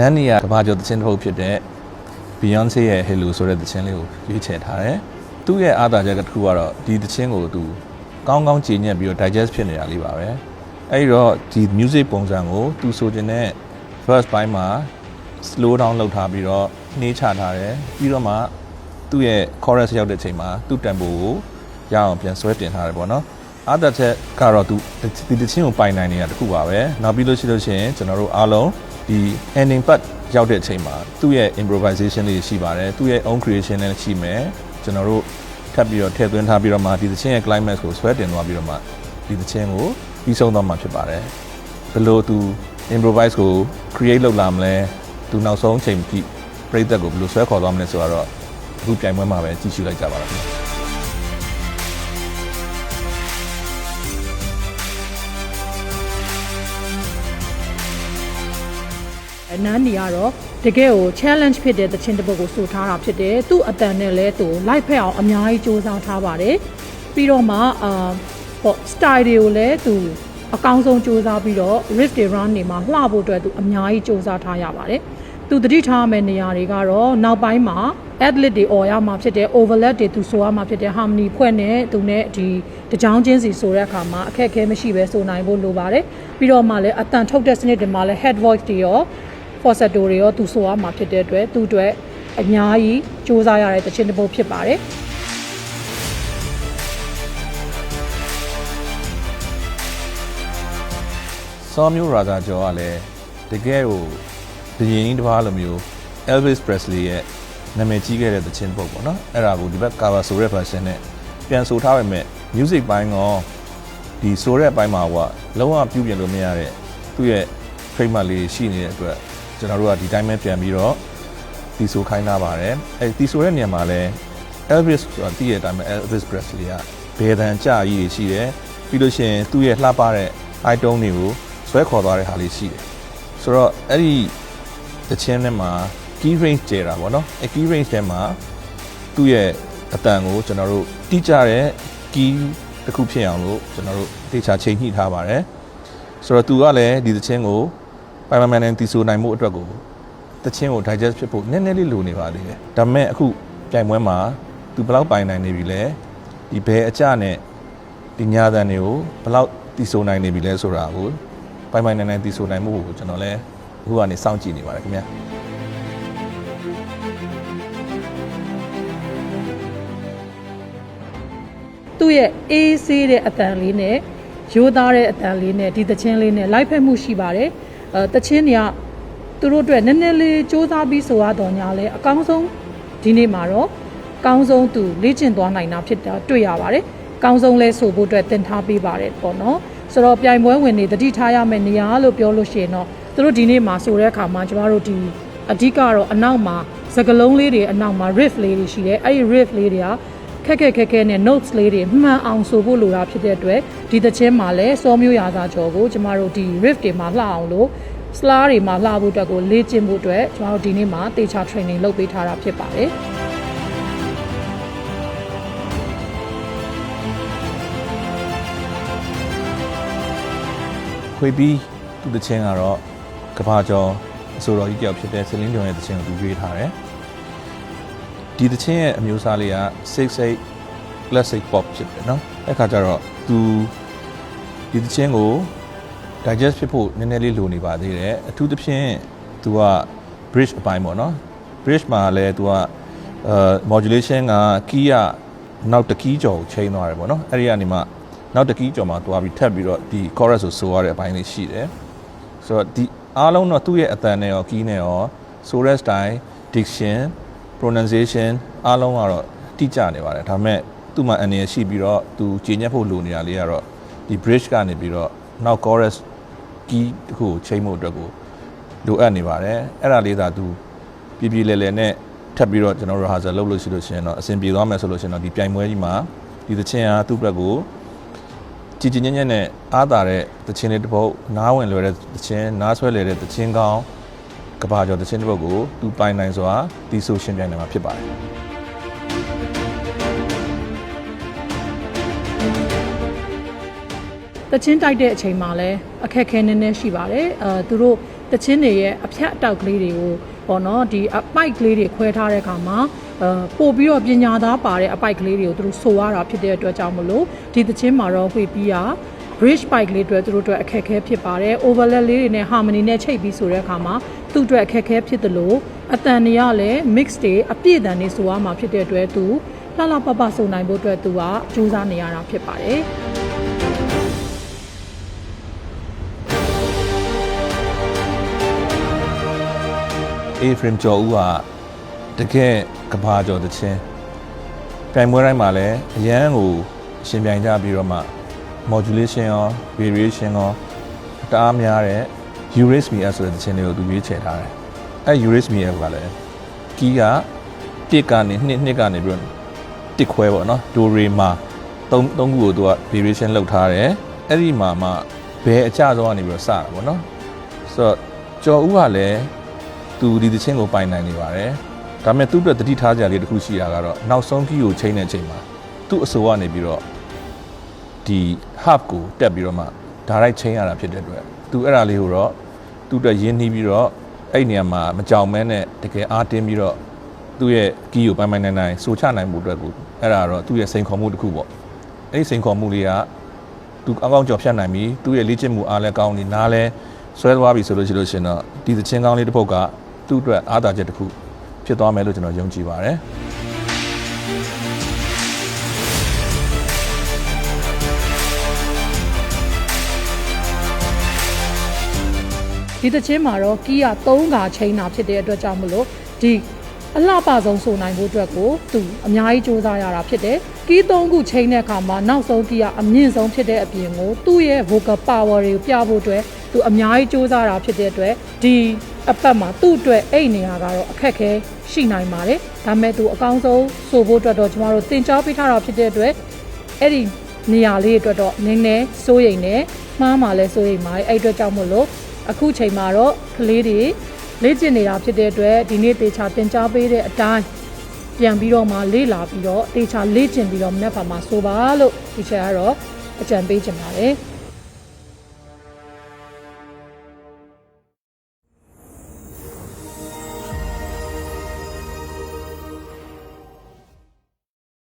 နန်းနီကကဘာကျော်သချင်းတစ်ပုဒ်ဖြစ်တဲ့ Beyonce ရဲ့ Hello ဆိုတဲ့သချင်းလေးကိုရွေးချယ်ထားတယ်။သူ့ရဲ့အားသာချက်တစ်ခုကတော့ဒီသချင်းကိုသူကောင်းကောင်းကြည်ညက်ပြီးတော့ digest ဖြစ်နေတာလေးပါပဲ။အဲဒီတော့ဒီ music ပုံစံကိုသူဆိုချင်တဲ့ first ပိုင်းမှာ slow down လုပ်ထားပြီးတော့နှေးချထားတယ်။ပြီးတော့မှသူ့ရဲ့ chorus ရောက်တဲ့အချိန်မှာသူ့ tempo ကိုရအောင်ပြန်ဆွဲတင်ထားတယ်ပေါ့နော်။အားသာချက်ကတော့သူဒီသချင်းကိုပိုင်နိုင်နေတာတစ်ခုပါပဲ။နောက်ပြီးလို့ရှိလို့ရှိရင်ကျွန်တော်တို့အားလုံး ဒီ ending part ရောက်တဲ့အချိန်မှာသူ့ရဲ့ improvisation တွေရှိပါတယ်သူ့ရဲ့ own creation လည်းရှိမယ်ကျွန်တော်တို့ထပ်ပြီးတော့ထည့်သွင်းထားပြီးတော့မှဒီသချင်းရဲ့ climax ကိုဆွဲတင်သွားပြီးတော့မှဒီသချင်းကိုပြီးဆုံးသွားမှာဖြစ်ပါတယ်ဘယ်လိုသူ improvise ကို create လုပ်လာမလဲသူနောက်ဆုံးအချိန်ထိပြိသက်ကိုဘယ်လိုဆွဲခေါ်သွားမလဲဆိုတော့အခုပြိုင်ပွဲမှာပဲကြည့်ရှုလိုက်ကြပါတော့ ခင်ဗျာနန်းနေကတော့တကယ်ကို challenge ဖြစ်တဲ့သချင်းတစ်ပုဒ်ကိုဆိုထားတာဖြစ်တယ်သူ့အတန်နဲ့လဲသူ live ဖက်အောင်အများကြီးစူးစမ်းထားပါတယ်ပြီးတော့မှအာပေါ့ style တွေကိုလည်းသူအကောင်းဆုံးစူးစမ်းပြီးတော့ riff တွေ run နေမှာလှဖို့အတွက်သူအများကြီးစူးစမ်းထားရပါတယ်သူတတိထားမယ့်နေရာတွေကတော့နောက်ပိုင်းမှာ adlit တွေអော်ရမှာဖြစ်တဲ့ overlap တွေသူဆိုရမှာဖြစ်တဲ့ harmony ဖွဲ့နဲ့သူနဲ့ဒီတကြောင်ချင်းစီဆိုတဲ့အခါမှာအခက်အခဲမရှိပဲဆိုနိုင်ဖို့လိုပါတယ်ပြီးတော့မှလည်းအတန်ထုတ်တဲ့စနစ်တွေမှာလည်း head voice တွေရော falsetto တွေရောသူဆိုရမှာဖြစ်တဲ့အတွက်သူ့အတွက်အများကြီးစူးစမ်းရတဲ့တခြင်းတစ်ပုဒ်ဖြစ်ပါတယ်စောမျိုးရာဇာကျော်ကလည်းတကယ်ကိုဘယင်းတစ်ပါးလိုမျိုး Elvis Presley ရဲ့နာမည်ကြီးခဲ့တဲ့သချင်းပုတ်ပေါ့နော်အဲ့ဒါကိုဒီဘက် cover ဆိုတဲ့ version နဲ့ပြန်ဆိုထားပေမဲ့ music ဘိုင်းကောဒီဆိုတဲ့ဘိုင်းမှာကလုံးဝပြုပြင်လို့မရတဲ့သူ့ရဲ့ trademark လေးရှိနေတဲ့အတွက် ကျွန်တော်တို့ကဒီတိုင်းပဲပြန်ပြီးတော့တီဆိုခိုင်းထားပါတယ်အဲတီဆိုတဲ့နေရာမှာလည်း Elvis ဆိုတာတည့်ရတဲ့အတိုင်းပဲ Elvis Presley ကဘယ်တန်ကြကြီးရှိတယ်ပြီးလို့ရှိရင်သူ့ရဲ့လှပတဲ့ high tone တွေကိုဆွဲခေါ်သွားတဲ့ဟာလေးရှိတယ်ဆိုတော့အဲ့ဒီတခြင်းထဲမှာ key range ကျဲတာပေါ့နော်အဲ key range ထဲမှာသူ့ရဲ့အတန်ကိုကျွန်တော်တို့တိကျတဲ့ key တစ်ခုဖြစ်အောင်လို့ကျွန်တော်တို့တေချာချိန်ညှိထားပါတယ်ဆိုတော့သူကလည်းဒီတခြင်းကို ပိုင်ပိုင်မှန်မှန်တီဆိုနိုင်မှုအတွက်ကိုတခြင်းကို digest ဖြစ်ဖို့နည်းနည်းလေးလိုနေပါသေးတယ်ဒါပေမဲ့အခုပြိုင်ပွဲမှာသူဘယ်လောက်ပိုင်နိုင်နေပြီလဲဒီဘဲအကြနဲ့ဒီညာတန်တွေကိုဘယ်လောက်တီဆိုနိုင်နေပြီလဲဆိုတာကိုပိုင်ပိုင်နိုင်နိုင်တီဆိုနိုင်မှုကိုကျွန်တော်လည်းအခုကနေစောင့်ကြည့်နေပါတယ်ခင်ဗျာသူ့ရဲ့အေးဆေးတဲ့အတန်လေးနဲ့ရိုးသားတဲ့အတန်လေးနဲ့ဒီသချင်းလေးနဲ့လိုက်ဖက်မှုရှိပါတယ် အဲသချင်းတွေကသူတို့အတွက်နည်းနည်းလေးစူးစမ်းပြီးဆိုရတော့ညာလဲအကောင်းဆုံးဒီနေ့မှာတော့အကောင်းဆုံးသူလေ့ကျင့်သွားနိုင်တာဖြစ်တာတွေ့ရပါတယ်အကောင်းဆုံးလဲဆိုဖို့အတွက်တင်ထားပေးပါတယ်ပေါ့နော်ဆိုတော့ပြိုင်ပွဲဝင်နေတတိထားရမယ့်နေရာလို့ပြောလို့ရှိရင်တော့သူတို့ဒီနေ့မှာဆိုတဲ့အခါမှာကျမတို့ဒီအဓိကတော့အနောက်မှာစကလုံးလေးတွေအနောက်မှာ riff လေးတွေရှိတယ်အဲ့ဒီ riff လေးတွေက ခက်ခက်ခဲခဲနဲ့ notes လေးတွေမှန်အောင်ဆိုဖို့လိုတာဖြစ်တဲ့အတွက်ဒီသချင်းမှာလည်းစောမျိုးရာသာကျော်ကိုကျမတို့ဒီ riff တွေမှာလှအောင်လို့ slur တွေမှာလှဖို့အတွက်ကိုလေ့ကျင့်ဖို့အတွက်ကျမတို့ဒီနေ့မှာတေချာ training လုပ်ပေးထားတာဖြစ်ပါတယ်ခွေပြီးသူ့တခြင်းကတော့ကဘာကျော်အစိုးရကြီးတယောက်ဖြစ်တဲ့ဆလင်းကျော်ရဲ့တခြင်းကိုသူရွေးထားတယ် ဒီတခြင်းရဲ့အမျိုးအစားလေးက68 classic pop ဖြစ်တယ်เนาะအဲ့ခါကျတော့သူဒီတခြင်းကို digest ဖြစ်ဖို့နည်းနည်းလေးလိုနေပါသေးတယ်အထူးသဖြင့်သူက bridge အပိုင်းပေါ့เนาะ bridge မှာလည်းသူကအဲ modulation က key ကနောက်တစ် key ကျော်ကိုချိန်သွားတယ်ပေါ့เนาะအဲ့ဒီကနေမှနောက်တစ် key ကျော်မှာသွားပြီးထပ်ပြီးတော့ဒီ chorus ကိုဆိုရတဲ့အပိုင်းလေးရှိတယ်ဆိုတော့ဒီအားလုံးတော့သူ့ရဲ့အတန်နဲ့ရော key နဲ့ရောဆိုတဲ့ style diction pronunciation အားလုံးကတော့တိကျနေပါတယ်ဒါပေမဲ့သူ့မှာအနေရရှိပြီးတော့သူကြီးညက်ဖို့လိုနေတာလေးကတော့ဒီ bridge ကနေပြီးတော့နောက် chorus key တခုကိုချိန်ဖို့အတွက်ကိုလိုအပ်နေပါတယ်အဲ့ဒါလေးသာသူပြည်ပြည်လဲလဲနဲ့ထပ်ပြီးတော့ကျွန်တော်တို့ဟာဇာလုပ်လို့ရှိလို့ရှိရင်တော့အဆင်ပြေသွားမယ်ဆိုလို့ရှိရင်တော့ဒီပြိုင်ပွဲကြီးမှာဒီသချင်းဟာသူ့ဘက်ကိုကြည်ကြည်ညက်ညက်နဲ့အားသာတဲ့သချင်းလေးတစ်ပုဒ်နားဝင်လွယ်တဲ့သချင်းနားဆွဲလွယ်တဲ့သချင်းကောင်း ကဘာကျော်သချင်းတစ်ပုဒ်ကိုသူပိုင်နိုင်စွာတီးဆိုရှင်းပြနိုင်မှာဖြစ်ပါတယ်တချင်းတိုက်တဲ့အချိန်မှာလည်းအခက်အခဲနည်းနည်းရှိပါတယ်အဲသူတို့တချင်းတွေရဲ့အဖြတ်အတောက်ကလေးတွေကိုပေါ့နော်ဒီအပိုက်ကလေးတွေခွဲထားတဲ့အခါမှာအဲပို့ပြီးတော့ပညာသားပါတဲ့အပိုက်ကလေးတွေကိုသူတို့ဆိုရတာဖြစ်တဲ့အတွက်ကြောင့်မလို့ဒီတချင်းမှာတော့ဝှေ့ပြီးရ bridge bike လေးတွေသူတို့အတွက်အခက်အခဲဖြစ်ပါတယ် overlap လေးတွေနဲ့ harmony နဲ့ချိန်ပြီးဆိုတဲ့အခါမှာသူ့အတွက်အခက်အခဲဖြစ်တယ်လို့အတန်တွေကလည်း mix တွေအပြည့်အတန်တွေဆိုရမှာဖြစ်တဲ့အတွက်သူလှလှပပဆိုနိုင်ဖို့အတွက်သူကကြိုးစားနေရတာဖြစ်ပါတယ် A frame ကျော်ဦးကတကယ်ကဘာကျော်တချင်းပြိုင်ပွဲတိုင်းမှာလည်းအရန်ကိုရှင်ပြိုင်ကြပြီးတော့မှ modulation ရော variation ရောတအားများတဲ့ Euris Me ဆိုတဲ့တချင်းတွေကိုသူရွေးချယ်ထားတယ်အဲ Euris Me ကလည်းကီးကတစ်ကနေနှစ်နှစ်ကနေပြီးတော့တစ်ခွဲပေါ့နော်ဒိုရီမာသုံးသုံးခုကိုသူက variation လောက်ထားတယ်အဲ့ဒီမှာမှဘယ်အကြဆုံးကနေပြီးတော့စတာပေါ့နော်ဆိုတော့ကျော်ဦးကလည်းသူဒီသချင်းကိုပိုင်နိုင်နေပါတယ်။ဒါပေမဲ့သူ့အတွက်တတိထားကြလေးတစ်ခုရှိတာကတော့နောက်ဆုံးကြီးကိုချိန်တဲ့အချိန်မှာသူ့အဆိုကနေပြီးတော့ ဒီ half ကိုတက်ပြီးတော့မှ direct ချိန်ရတာဖြစ်တဲ့အတွက်သူအဲ့ဒါလေးကိုတော့သူ့အတွက်ရင်းနှီးပြီးတော့အဲ့ဒီနေရာမှာမကြောင်မဲနဲ့တကယ်အားတင်းပြီးတော့သူ့ရဲ့ကီးကိုပိုင်ပိုင်နိုင်နိုင်ဆိုချနိုင်မှုအတွက်ကိုအဲ့ဒါတော့သူ့ရဲ့စိန်ခေါ်မှုတစ်ခုပေါ့။အဲ့ဒီစိန်ခေါ်မှုလေးကသူအကောင်းကြော်ဖြတ်နိုင်ပြီသူ့ရဲ့လေ့ကျင့်မှုအားလည်းကောင်းနေနားလည်းဆွဲသွားပြီဆိုလို့ရှိလို့ရှင်တော့ဒီသချင်းကောင်းလေးတစ်ပုဒ်ကသူ့အတွက်အားသာချက်တစ်ခုဖြစ်သွားမယ်လို့ကျွန်တော်ယုံကြည်ပါတယ် ဒီတစ်ချင်းမှာတော့ကီးက3ခါချိန်တာဖြစ်တဲ့အတွက်ကြောင့်မလို့ဒီအလှပဆုံးဆိုနိုင်ဖို့အတွက်ကိုသူအများကြီးစူးစမ်းရတာဖြစ်တယ်။ကီး3ခုချိန်တဲ့အခါမှာနောက်ဆုံးကီးကအမြင့်ဆုံးဖြစ်တဲ့အပြင်ကိုသူ့ရဲ့ vocal power တွေကိုပြဖို့အတွက်သူအများကြီးစူးစမ်းတာဖြစ်တဲ့အတွက်ဒီအပတ်မှာသူ့အတွက်အဲ့နေရာကတော့အခက်ခဲရှိနိုင်ပါတယ်။ဒါပေမဲ့သူအကောင်းဆုံးဆိုဖို့အတွက်တော့ကျမတို့သင်ကြားပေးထားတာဖြစ်တဲ့အတွက်အဲ့ဒီနေရာလေးအတွက်တော့နည်းနည်းစိုးရိမ်နေမှားမှလည်းစိုးရိမ်ပါတယ်အဲ့အတွက်ကြောင့်မို့လို့ အခုချိန်မှာတော့ကလေးတွေလေ့ကျင့်နေတာဖြစ်တဲ့အတွက်ဒီနေ့တေချာသင်ကြားပေးတဲ့အတိုင်းပြန်ပြီးတော့မှလေ့လာပြီးတော့တေချာလေ့ကျင့်ပြီးတော့မနေ့ကမှဆိုပါလို့ဒီချက်ကတော့အကြံပေးချင်ပါတယ်။